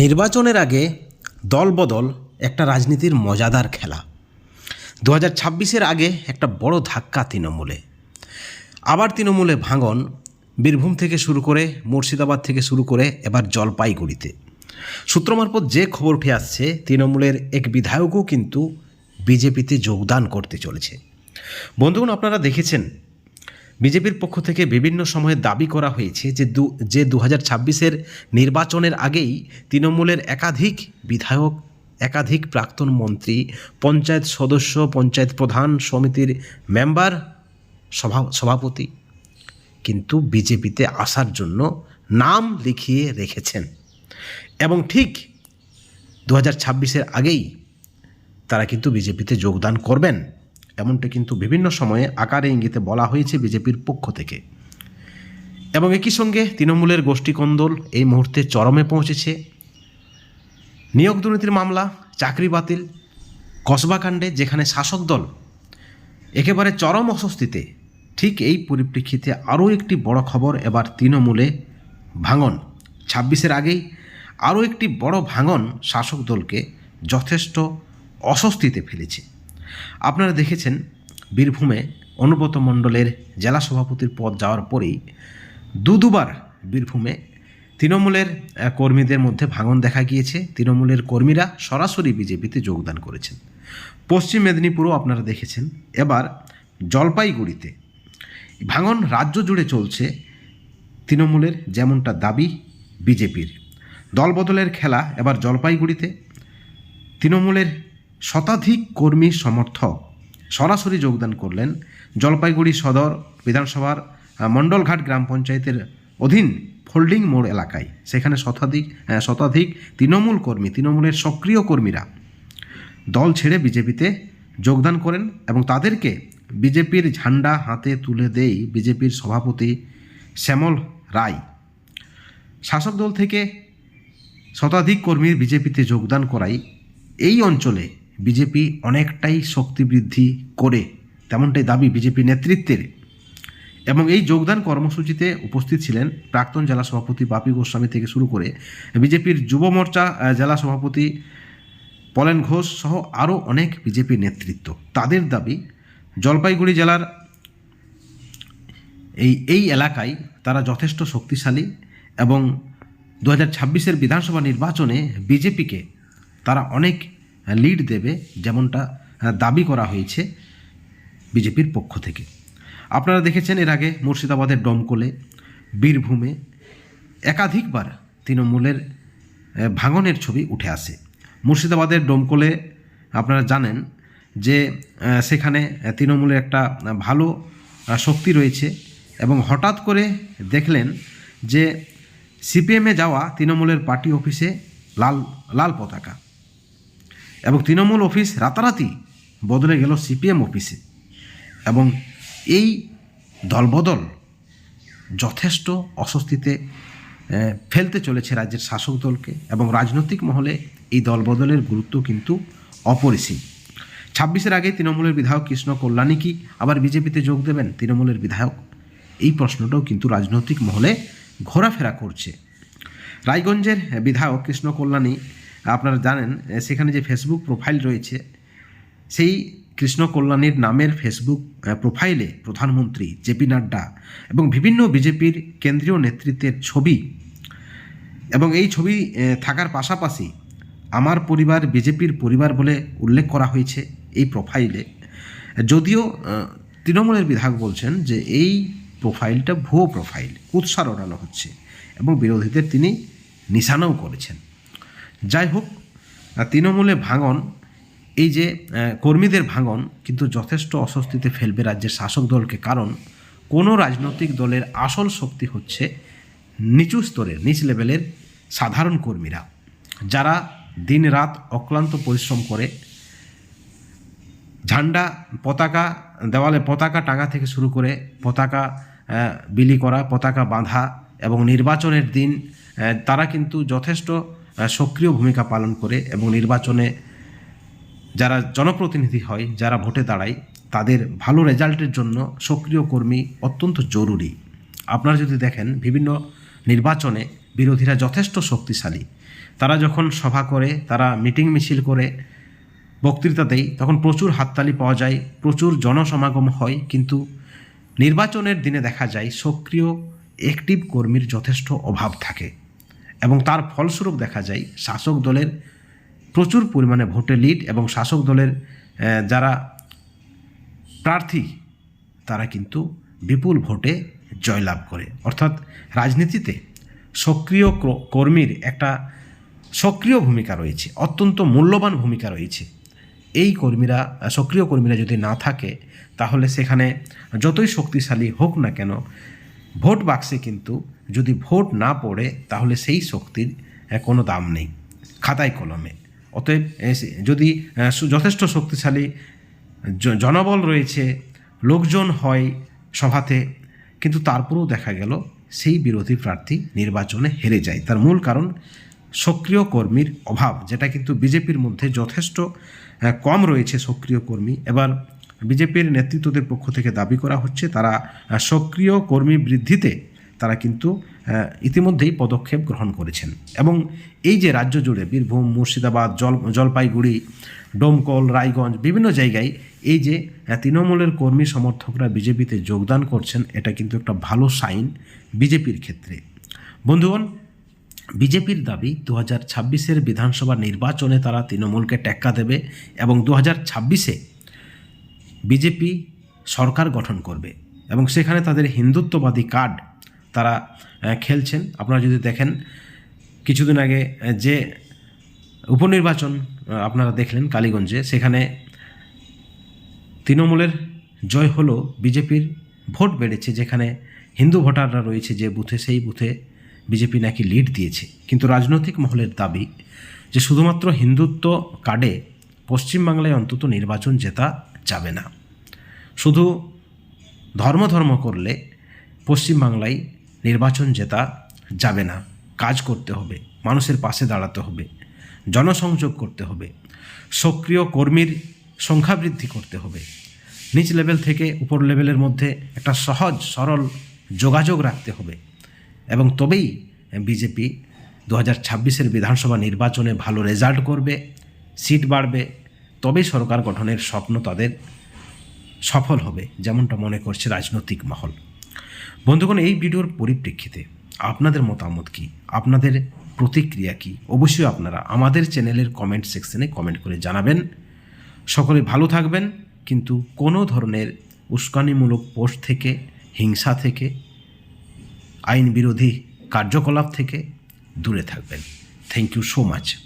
নির্বাচনের আগে দলবদল একটা রাজনীতির মজাদার খেলা। দু হাজার ছাব্বিশের আগে একটা বড় ধাক্কা তৃণমূলে। আবার তৃণমূলে ভাঙন বীরভূম থেকে শুরু করে মুর্শিদাবাদ থেকে শুরু করে এবার জলপাইগুড়িতে। সূত্র মারফত যে খবর উঠে আসছে, তৃণমূলের এক বিধায়কও কিন্তু বিজেপিতে যোগদান করতে চলেছে। বন্ধুগণ, আপনারা দেখেছেন বিজেপির পক্ষ থেকে বিভিন্ন সময়ে দাবি করা হয়েছে যে দু যে দু হাজার নির্বাচনের আগেই তৃণমূলের একাধিক বিধায়ক, একাধিক প্রাক্তন মন্ত্রী, পঞ্চায়েত সদস্য, পঞ্চায়েত প্রধান সমিতির মেম্বার, সভা, সভাপতি। কিন্তু বিজেপিতে আসার জন্য নাম লিখিয়ে রেখেছেন। এবং ঠিক দু হাজার আগেই তারা কিন্তু বিজেপিতে যোগদান করবেন। এমনটা কিন্তু বিভিন্ন সময়ে আকারে ইঙ্গিতে বলা হয়েছে বিজেপির পক্ষ থেকে। এবং একই সঙ্গে তৃণমূলের গোষ্ঠীকন্দল এই মুহূর্তে চরমে পৌঁছেছে। নিয়োগ দুর্নীতির মামলা, চাকরি বাতিল কসবাকাণ্ডে যেখানে শাসক দল একেবারে চরম অস্বস্তিতে, ঠিক এই পরিপ্রেক্ষিতে আরও একটি বড় খবর এবার তৃণমূলে ভাঙন। ছাব্বিশের আগেই আরও একটি বড় ভাঙন শাসক দলকে যথেষ্ট অস্বস্তিতে ফেলেছে। আপনারা দেখেছেন বীরভূমে অনুব্রত মণ্ডলের জেলা সভাপতির পদ যাওয়ার পরেই দু দুবার বীরভূমে তৃণমূলের কর্মীদের মধ্যে ভাঙন দেখা গিয়েছে। তৃণমূলের কর্মীরা সরাসরি বিজেপিতে যোগদান করেছেন। পশ্চিম মেদিনীপুরও আপনারা দেখেছেন। এবার জলপাইগুড়িতে ভাঙন রাজ্য জুড়ে চলছে তৃণমূলের যেমনটা দাবি বিজেপির। দলবদলের খেলা এবার জলপাইগুড়িতে। তৃণমূলের শতাধিক কর্মী সমর্থক সরাসরি যোগদান করলেন জলপাইগুড়ি সদর বিধানসভার মণ্ডলঘাট গ্রাম পঞ্চায়েতের অধীন ফোল্ডিং মোড় এলাকায়। সেখানে শতাধিক শতাধিক তৃণমূল কর্মী, তৃণমূলের সক্রিয় কর্মীরা দল ছেড়ে বিজেপিতে যোগদান করেন এবং তাদেরকে বিজেপির ঝান্ডা হাতে তুলে দেই বিজেপির সভাপতি শ্যামল রায়। শাসক দল থেকে শতাধিক কর্মীর বিজেপিতে যোগদান করাই এই অঞ্চলে বিজেপি অনেকটাই শক্তি বৃদ্ধি করে তেমনটাই দাবি বিজেপি নেতৃত্বের। এবং এই যোগদান কর্মসূচিতে উপস্থিত ছিলেন প্রাক্তন জেলা সভাপতি বাপি গোস্বামী থেকে শুরু করে বিজেপির যুব মোর্চা জেলা সভাপতি পলেন ঘোষ সহ আরও অনেক বিজেপি নেতৃত্ব। তাদের দাবি, জলপাইগুড়ি জেলার এই এই এলাকায় তারা যথেষ্ট শক্তিশালী এবং দু হাজার বিধানসভা নির্বাচনে বিজেপিকে তারা অনেক লিড দেবে যেমনটা দাবি করা হয়েছে বিজেপির পক্ষ থেকে। আপনারা দেখেছেন এর আগে মুর্শিদাবাদের ডমকলে, বীরভূমে একাধিকবার তৃণমূলের ভাঙনের ছবি উঠে আসে। মুর্শিদাবাদের ডোমকলে আপনারা জানেন যে সেখানে তৃণমূলের একটা ভালো শক্তি রয়েছে এবং হঠাৎ করে দেখলেন যে, সিপিএমে যাওয়া তৃণমূলের পার্টি অফিসে লাল লাল পতাকা। এবং তৃণমূল অফিস রাতারাতি বদলে গেল সিপিএম অফিসে। এবং এই দলবদল যথেষ্ট অস্বস্তিতে ফেলতে চলেছে রাজ্যের শাসক দলকে এবং রাজনৈতিক মহলে এই দলবদলের গুরুত্ব কিন্তু অপরিসীম। ছাব্বিশের আগে তৃণমূলের বিধায়ক কৃষ্ণ কল্যাণী কি আবার বিজেপিতে যোগ দেবেন? তৃণমূলের বিধায়ক? এই প্রশ্নটাও কিন্তু রাজনৈতিক মহলে ঘোরাফেরা করছে। রায়গঞ্জের বিধায়ক কৃষ্ণ কল্যাণী আপনারা জানেন সেখানে যে ফেসবুক প্রোফাইল রয়েছে, সেই কৃষ্ণ কল্যাণীর নামের ফেসবুক প্রোফাইলে প্রধানমন্ত্রী জেপি নাড্ডা এবং বিভিন্ন বিজেপির কেন্দ্রীয় নেতৃত্বের ছবি এবং এই ছবি থাকার পাশাপাশি আমার পরিবার, বিজেপির পরিবার বলে উল্লেখ করা হয়েছে এই প্রোফাইলে যদিও তৃণমূলের বিধায়ক বলছেন যে এই প্রোফাইলটা ভুয়ো প্রোফাইল উৎসার ওড়ানো হচ্ছে এবং বিরোধীদের তিনি নিশানাও করেছেন। যাই হোক তৃণমূলে ভাঙন, এই যে কর্মীদের ভাঙন কিন্তু যথেষ্ট অস্বস্তিতে ফেলবে রাজ্যের শাসক দলকে, কারণ কোনো রাজনৈতিক দলের আসল শক্তি হচ্ছে নিচু স্তরের নিচ লেভেলের সাধারণ কর্মীরা, যারা দিন রাত অক্লান্ত পরিশ্রম করে, ঝান্ডা, পতাকা, দেওয়ালে পতাকা টাঙা থেকে শুরু করে পতাকা বিলি করা, পতাকা বাঁধা এবং নির্বাচনের দিন তারা কিন্তু যথেষ্ট সক্রিয় ভূমিকা পালন করে এবং নির্বাচনে যারা জনপ্রতিনিধি হয়, যারা ভোটে দাঁড়ায়, তাদের ভালো রেজাল্টের জন্য সক্রিয় কর্মী অত্যন্ত জরুরি। আপনারা যদি দেখেন, বিভিন্ন নির্বাচনে বিরোধীরা যথেষ্ট শক্তিশালী। তারা যখন সভা করে, তারা মিটিং মিছিল করে, বক্তৃতা দেয়, তখন প্রচুর হাততালি পাওয়া যায়, প্রচুর জনসমাগম হয়, কিন্তু নির্বাচনের দিনে দেখা যায়, সক্রিয় অ্যাক্টিভ কর্মীর যথেষ্ট অভাব থাকে। এবং তার ফলস্বরূপ দেখা যায়, শাসক দলের প্রচুর পরিমাণে ভোটে লিড এবং শাসক দলের যারা প্রার্থী, তারা কিন্তু বিপুল ভোটে জয়লাভ করে। অর্থাৎ রাজনীতিতে সক্রিয় কর্মীর একটা সক্রিয় ভূমিকা রয়েছে, অত্যন্ত মূল্যবান ভূমিকা রয়েছে। এই কর্মীরা, সক্রিয় কর্মীরা যদি না থাকে, তাহলে সেখানে যতই শক্তিশালী হোক না কেন ভোট বাক্সে কিন্তু যদি ভোট না পড়ে, তাহলে সেই শক্তির কোনো দাম নেই, খাতায় কলমে। অতএব যদি যথেষ্ট শক্তিশালী জনবল রয়েছে, লোকজন হয় সভাতে, কিন্তু তারপরেও দেখা গেল, সেই বিরোধী প্রার্থী নির্বাচনে হেরে যায়। তার মূল কারণ, সক্রিয় কর্মীর অভাব, যেটা কিন্তু বিজেপির মধ্যে যথেষ্ট কম রয়েছে সক্রিয় কর্মী। এবার বিজেপির নেতৃত্বদের পক্ষ থেকে দাবি করা হচ্ছে, তারা সক্রিয় কর্মী বৃদ্ধিতে তারা কিন্তু ইতিমধ্যেই পদক্ষেপ গ্রহণ করেছেন। এবং এই যে রাজ্য জুড়ে বীরভূম, মুর্শিদাবাদ, জল, জলপাইগুড়ি, ডোমকল, রায়গঞ্জ বিভিন্ন জায়গায় এই যে তৃণমূলের কর্মী সমর্থকরা বিজেপিতে যোগদান করছেন, এটা কিন্তু একটা ভালো সাইন বিজেপির ক্ষেত্রে। বন্ধুগণ, বিজেপির দাবি দু হাজার বিধানসভা নির্বাচনে তারা তৃণমূলকে টেক্কা দেবে এবং দু হাজার ছাব্বিশে বিজেপি সরকার গঠন করবে এবং সেখানে তাদের হিন্দুত্ববাদী কার্ড তারা খেলছেন। আপনারা যদি দেখেন, কিছুদিন আগে যে উপনির্বাচন আপনারা দেখলেন কালীগঞ্জে, সেখানে তৃণমূলের জয় হলো বিজেপির ভোট বেড়েছে, যেখানে হিন্দু ভোটাররা রয়েছে যে বুথে, সেই বুথে বিজেপি নাকি লিড দিয়েছে। কিন্তু রাজনৈতিক মহলের দাবি যে শুধুমাত্র হিন্দুত্ব কার্ডে পশ্চিমবাংলায় অন্তত নির্বাচন জেতা যাবে না। শুধু ধর্ম ধর্ম করলে পশ্চিমবাংলায় নির্বাচন জেতা যাবে না। কাজ করতে হবে, মানুষের পাশে দাঁড়াতে হবে, জনসংযোগ করতে হবে, সক্রিয় কর্মীর সংখ্যা বৃদ্ধি করতে হবে। নিচ লেভেল থেকে উপর লেভেলের মধ্যে একটা সহজ, সরল যোগাযোগ রাখতে হবে এবং তবেই বিজেপি দু হাজার ছাব্বিশের বিধানসভা নির্বাচনে ভালো রেজাল্ট করবে, সিট বাড়বে। তবেই সরকার গঠনের স্বপ্ন তাদের সফল হবে, যেমনটা মনে করছে রাজনৈতিক মহল। বন্ধুগণ, এই ভিডিওর পরিপ্রেক্ষিতে আপনাদের মতামত কি? আপনাদের প্রতিক্রিয়া কি? অবশ্যই আপনারা আমাদের চ্যানেলের কমেন্ট সেকশনে কমেন্ট করে জানাবেন। সকলে ভালো থাকবেন, কিন্তু কোনো ধরনের উস্কানিমূলক পোস্ট থেকে, হিংসা থেকে আইন বিরোধী কার্যকলাপ থেকে দূরে থাকবেন। Thank you so much